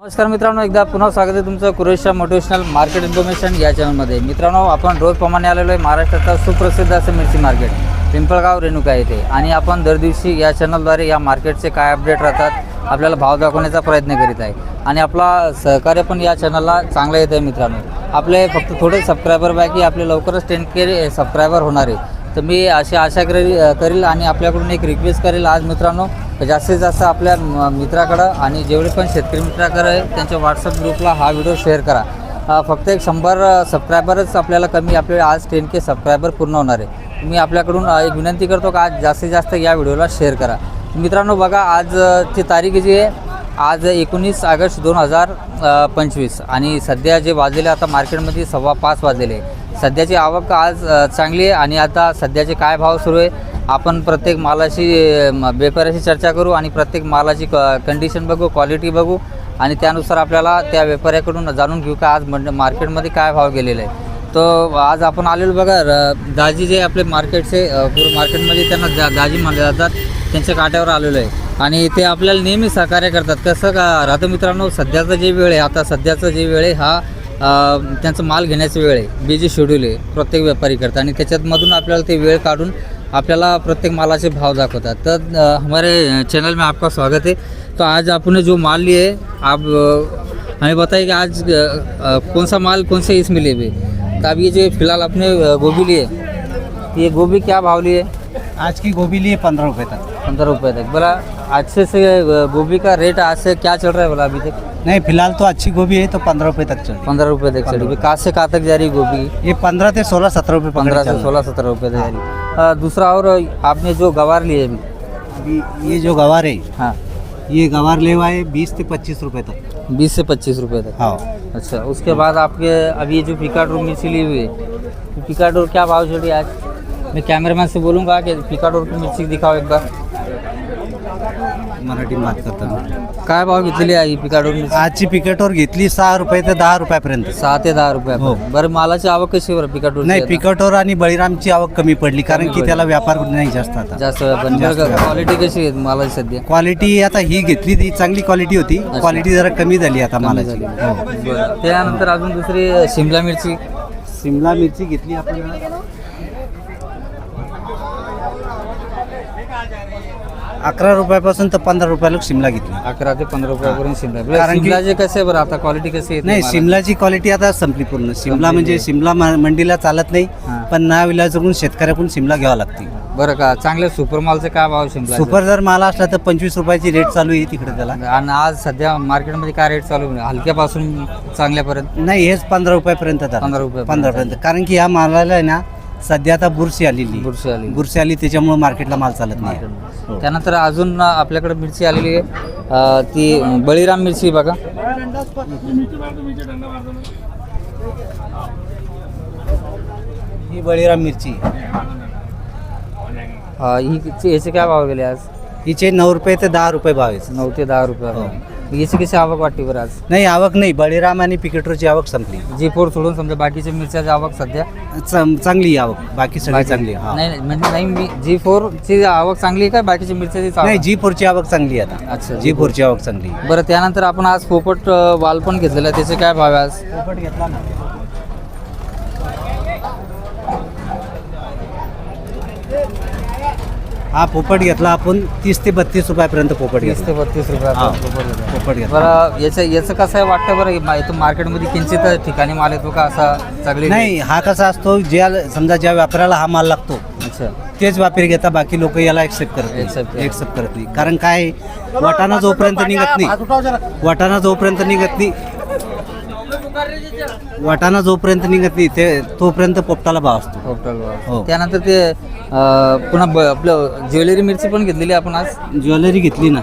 नमस्कार मित्रांनो एकदा पुन्हा स्वागत आहे तुमचं कुरेशा मोटिवेशनल मार्केट इन्फॉर्मेशन या चॅनलमध्ये मित्रांनो आपण रोजप्रमाणे आलेलो आहे महाराष्ट्राचा सुप्रसिद्ध असं मिरची मार्केट पिंपळगाव रेणुका येथे. आणि आपण दर दिवशी या चॅनलद्वारे या मार्केटचे काय अपडेट राहतात आपल्याला भाव दाखवण्याचा प्रयत्न करीत आहे. आणि आपला सहकार्य पण या चॅनलला चांगलं येतं आहे मित्रांनो. आपले फक्त थोडे सबस्क्रायबर बाकी आपले लवकरच टेन के सबस्क्रायबर होणार आहे. तर मी अशी आशा करेल करील आणि आपल्याकडून एक रिक्वेस्ट करेल आज मित्रांनो. जास्तीत जास्त आपल्या मित्राकडं आणि जेवढे पण शेतकरी मित्राकडे आहे, त्यांच्या व्हॉट्सअप ग्रुपला हा व्हिडिओ शेअर करा. फक्त एक शंभर सबस्क्रायबरच आपल्याला कमी आपले आज टेन के सबस्क्रायबर पूर्ण होणार आहे. मी आपल्याकडून एक विनंती करतो का आज जास्तीत जास्त या व्हिडिओला शेअर करा. मित्रांनो बघा आजची तारीख जी आहे आज एकोणीस ऑगस्ट दोन हजार पंचवीस. आणि सध्या जे वाजलेले आता मार्केटमध्ये सव्वा पाच वाजलेले आहे. सध्याची आवक आज चांगली आहे आणि आता सध्याचे काय भाव सुरू आहे आपण प्रत्येक मालाशी म- व्यापाऱ्याशी चर्चा करू आणि प्रत्येक मालाची क कंडिशन बघू क्वालिटी बघू आणि त्यानुसार आपल्याला त्या व्यापाऱ्याकडून जाणून घेऊ का आज मंड मार्केटमध्ये काय भाव गेलेला आहे तो आज आपण आलेलो बघा र- दाजी जे आपले मार्केटचे अ, पूर्ण मार्केटमध्ये त्यांना जा दाजी मानले जातात त्यांच्या काट्यावर आलेलो आहे. आणि ते आपल्याला नेहमी सहकार्य करतात. कसं का राहतं मित्रांनो सध्याचं जे वेळ आहे आता सध्याचं जे वेळ आहे हा त्यांचं माल घेण्याचा वेळ आहे. बिझी शेड्यूल आहे. प्रत्येक व्यापारी करता आणि त्याच्यातमधून आपल्याला ते वेळ काढून आपल्याला प्रत्येक मालाचे भाव दाखवतात. तर हमारे चैनल में आपका स्वागत है तो आज आपने जो माल लिए आप हमें बताइए कि आज कौन सा माल कौन से इसमें लिए हुए? तो अब ये जो फिलहाल आपने गोभी लिए ये गोभी क्या भाव लिए? आज की गोभी लिए पंद्रह रुपये तक। पंद्रह रुपये तक। बोला अच्छे से गोभी का रेट आज से क्या चल रहा है बोला अभी तक? नहीं फ़िलहाल तो अच्छी गोभी है तो पंद्रह रुपए तक चल रही पंद्रह रुपये तक चली कहाँ से कहाँ तक जा रही है गोभी? ये पंद्रह से सोलह सत्रह रुपए पंद्रह से सोलह सत्रह रुपये तक जा रही है। दूसरा और आपने जो गवार लिए अभी? ये जो गवार है हाँ। ये गवार ले हुआ है बीस से पच्चीस रुपए तक। बीस से पच्चीस रुपये तक? हाँ। अच्छा उसके बाद आपके अब ये जो पिकाडोर मिर्ची ली हुई है पिकाडोर क्या भाव चल रही है आज? मैं कैमरामैन से बोलूँगा कि पिकाडोर की मिर्ची दिखाओ एक बार। मराठी बात करता मी. काय भाव घेतलेली आहे मिरची आजची पिकटवर घेतली सहा रुपये ते दहा रुपयापर्यंत. सहा ते दहा रुपये हो. बरं मालाची आवक कशी बरं पिकाडोर नाही पिकटवर आणि बळीरामची आवक कमी पडली कारण की. त्याला व्यापार नाही जास्त आता. जास्त पण जास्त. क्वालिटी कशी आहे मालाची सध्या? क्वालिटी आता ही घेतली ती चांगली क्वालिटी होती. क्वालिटी जरा कमी झाली आता मालाची. झाली. हो. बरं त्यानंतर अजून दुसरी शिमला मिरची? शिमला मिरची घेतली आपण. अकरा रुपयापासून तर पंधरा रुपयाला शिमला घेतली. अकरा ते पंधरा रुपयापर्यंत शिमला. कारण की- शिमलाचे कसे बरं आता क्वालिटी कशी नाही शिमलाची क्वालिटी आता संपली पूर्ण. शिमला म्हणजे शिमला म- मंडीला चालत नाही हां. पण ना विलाजकडून शेतकऱ्याकडून शिमला घ्यावा लागते. बरं का चांगल्या सुपर मालचे काय भाव शिमला? सुपर जर माल असला तर पंचवीस रुपयाची रेट चालू आहे तिकडे त्याला. आणि आज सध्या मार्केटमध्ये काय रेट चालू आहे? हलक्यापासून चांगल्यापर्यंत? नाही हेच पंधरा रुपयापर्यंत जातं. 15 रुपयापर्यंत. पंधरा पर्यंत कारण की ह्या मालाला आहे ना सध्या आता बुरशी आलेली बुरशी आली बुरशी आली त्याच्यामुळे मार्केटला माल चालत नाही. हो. त्यानंतर अजून आपल्याकडे मिरची आलेली आहे. अं, ती बळीराम मिरची बघा. ही बळीराम मिरची. अं, ही याचे काय भाव गेले आज? हिचे नऊ रुपये ते दहा रुपये भाव आहे. नऊ ते दहा रुपये. हो. याची कशी आवक वाटते बरं आज? नाही आवक नाही. बळीराम आणि पिकेटरची आवक संपली. जी फोर सोडून समजा बाकीच्या मिरच्याची आवक सध्या? चांग- चांगली आवक. बाकी सगळी बाकी- चांगली. हा. नाही नाही, म्हणजे नाही मी जी फोर ची आवक चांगली आहे का बाकीच्या मिरच्याची नाही जी फोरची आवक चांगली आहे आता. अच्छा जी फोरची आवक चांगली. बरं त्यानंतर आपण आज पोपट अं, वाल पण घेतलेला आहे. त्याचे काय भाव आहे आज? पोपट घेतला ना. हा पोपट घेतला आपण तीस ते बत्तीस रुपयापर्यंत पोपट तीस ते घेतला बत्तीस रुपये हा. पोपट घेतला. पोपट घेतला. बरं याचं याचं कसं आहे वाटतं बरं? मा- इथं मार्केटमध्ये किंचित ठिकाणी माल येतो का? असा सगळी नाही हा कसा असतो ज्या समजा ज्या व्यापाऱ्याला हा माल लागतो अच्छा. तेच व्यापारी घेता बाकी लोक याला एक्सेप्ट करत Accept नाही करत. एक्सेप्ट करत नाही. कारण काय आहे, वाटाणा जोपर्यंत निघत नाही वाटाणा जोपर्यंत निघत नाही वाटाणा जोपर्यंत निघत नाही ते तोपर्यंत पोपटाला भाव असतो. हो. त्यानंतर ते अं, पुन्हा ब- आपलं ज्वेलरी मिरची पण घेतलेली आपण आज? ज्वेलरी घेतली ना.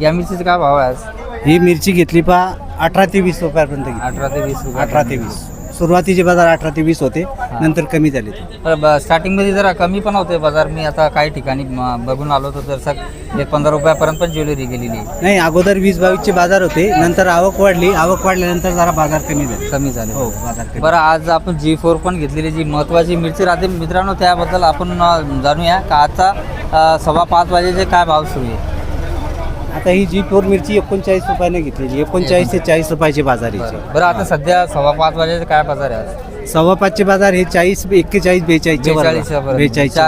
या मिरचीचा काय भाव आहे आज? ही मिरची घेतली पा अठरा ते वीस रुपयापर्यंत घेतली. अठरा ते वीस रुपये अठरा ते वीस. सुरुवातीचे बाजार अठरा ते वीस होते नंतर कमी झाले ते. स्टार्टिंगमध्ये जरा कमी पण होते बाजार. मी आता काही ठिकाणी म- बघून आलो तर जसं एक पंधरा रुपयापर्यंत पण ज्वेलरी गेलेली आहे. नाही अगोदर वीस बावीसचे बाजार होते नंतर आवक वाढली. आवक वाढल्यानंतर जरा बाजार कमी झाले. कमी झाले. हो बाजार कमी. बरं आज आपण जी फोर पण घेतलेली जी महत्त्वाची मिरची राहते. मित्रांनो त्याबद्दल आपण अ, जाणूया का आता अ, सव्वा पाच वाजेचे काय भाव सुरू आहे? आता ही जी फोर मिरची एकोणचाळीस रुपयाने घेतलेली एकोणचाळीस ते चाळीस रुपयाची बाजार याची बरं बरं आता सध्या सव्वा पाच वाजेचे काय बाजार आहे आज? सव्वा पाचचे बाजार हे चाळीस एक्केचाळीस बेचाळीसचे बेचाळीस बेचाळीस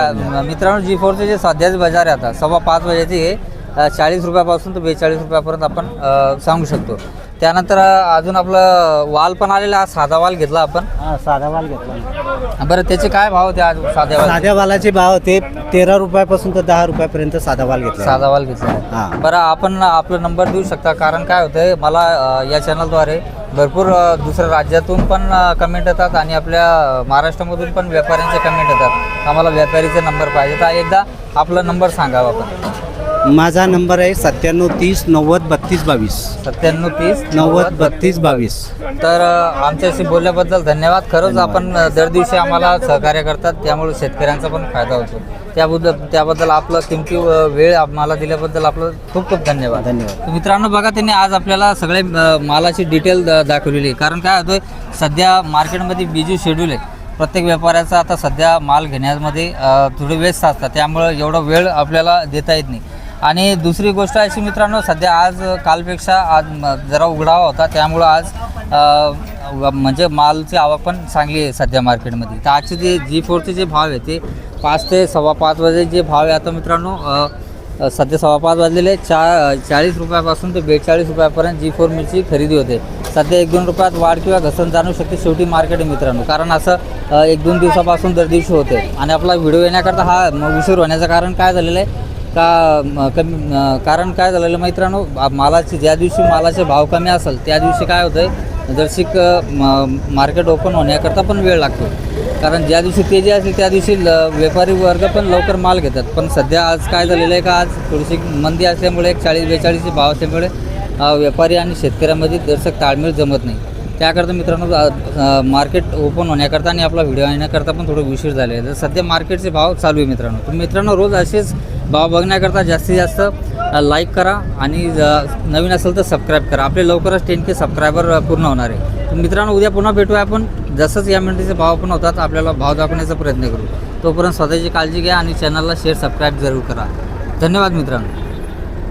मित्रांनो जी फोरचे जे सध्याचे बाजार आहे आता सव्वा पाच वाजेचे हे चाळीस रुपयापासून तर बेचाळीस रुपयापर्यंत आपण अ, सांगू शकतो. त्यानंतर अजून आपलं वाल पण आलेला हा साधा वाल घेतला आपण. हा साधा माल घेतला. बरं त्याचे काय भाव होते आज साध्या वाल साध्या वालाचे भाव होते तेरा रुपयापासून तर दहा रुपयापर्यंत साधा वाल घेतला. साधा वाल घेतला. हा. बरं आपण आपला नंबर देऊ शकता कारण काय होतंय मला अ, या चॅनलद्वारे भरपूर अ, दुसऱ्या राज्यातून पण कमेंट येतात आणि आपल्या अ, महाराष्ट्रामधून पण व्यापाऱ्यांचे कमेंट येतात. आम्हाला व्यापारीचे नंबर पाहिजे. तर एकदा आपला नंबर सांगावा आपण. माझा नंबर आहे सत्त्याण्णव तीस नव्वद बत्तीस बावीस. सत्त्याण्णव तीस नव्वद बत्तीस बावीस. तर अ, आमच्याशी बोलल्याबद्दल धन्यवाद. खरंच आपण अ, दर दिवशी आम्हाला सहकार्य करतात त्यामुळे शेतकऱ्यांचा पण फायदा होतो. त्याबद्दल त्याबद्दल आपलं किमती अ, वेळ आम्हाला दिल्याबद्दल आपलं खूप खूप धन्यवाद. धन्यवाद. तर मित्रांनो बघा त्यांनी आज आपल्याला सगळे अ, मालाची डिटेल द- दाखवलेली आहे. कारण काय होतंय सध्या मार्केटमध्ये बिझी शेड्यूल आहे. प्रत्येक व्यापाऱ्याचा आता सध्या माल घेण्यामध्ये अ, थोडे व्यस्त असतात. त्यामुळं एवढा वेळ आपल्याला देता येत नाही. आणि दुसरी गोष्ट अशी मित्रांनो सध्या आज कालपेक्षा आज जरा उघडावा होता. त्यामुळं आज म्हणजे मालची आवक पण चांगली आहे सध्या मार्केटमध्ये. तर आजचे जे जी फोरचे जे भाव आहे ते पाच ते सव्वा पाच वाजे जे भाव आहे आता मित्रांनो सध्या सव्वा पाच वाजलेले चा चाळीस रुपयापासून ते बेचाळीस रुपयापर्यंत जी फोर मिरची खरेदी होते. सध्या एक दोन रुपयात वाढ किंवा घसरण जाणू शकते शेवटी मार्केट आहे मित्रांनो. कारण असं एक दोन दिवसापासून दर दिवशी होते. आणि आपला व्हिडिओ येण्याकरता हा उशीर होण्याचं कारण काय झालेलं आहे? का कमी कारण काय झालेलं मित्रांनो मालाचे ज्या दिवशी मालाचे भाव कमी असेल त्या दिवशी काय होतं आहे जर्शिक मार्केट ओपन होण्याकरता पण वेळ लागतो. कारण ज्या दिवशी तेजी असते त्या दिवशी ल व्यापारी वर्ग पण लवकर माल घेतात. पण सध्या आज काय झालेलं आहे का आज थोडीशी मंदी असल्यामुळे एक चाळीस बेचाळीसचे भाव असल्यामुळे व्यापारी आणि शेतकऱ्यांमध्ये दर्शक ताळमेळ जमत नाही. त्याकरता मित्रांनो मार्केट ओपन होण्याकरता आणि आपला व्हिडिओ येण्याकरता पण थोडं उशीर झाले आहे. तर सध्या मार्केटचे भाव चालू आहे मित्रांनो. तर मित्रांनो रोज असेच भाव बघण्याकरता जास्तीत जास्त लाईक करा आणि नवीन असेल तर सबस्क्राईब करा. आपले लवकरच टेन के सबस्क्रायबर पूर्ण होणार आहे. तर मित्रांनो उद्या पुन्हा भेटूया आपण. जसंच या मिनिटीचे भाव पण होतात आपल्याला भाव दाखवण्याचा प्रयत्न करू. तोपर्यंत स्वतःची काळजी घ्या आणि चॅनलला शेअर सबस्क्राईब जरूर करा. धन्यवाद मित्रांनो.